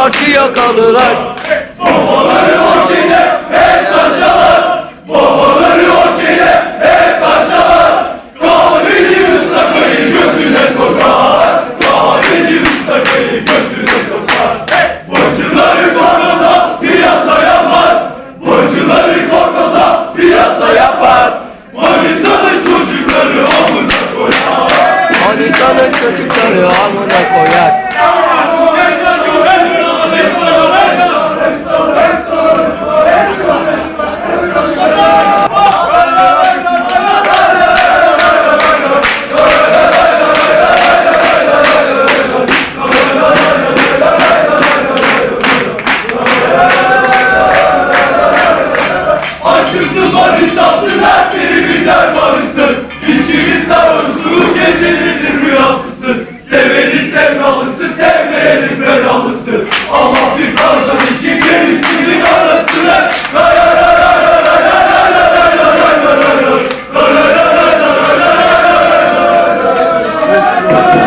karşıya kalırlar. Bombaları ortaya hep taşalar. Bombaları ortaya hep taşalar. Kahveci Mustafa'yı götüne sokar. Kahveci Mustafa'yı götüne sokar. Bacıları korkuda piyasa yapar. Bacıları korkuda piyasa yapar. Manisa'nın çocukları amına koyar. Manisa'nın çocukları amına koyar. Amen.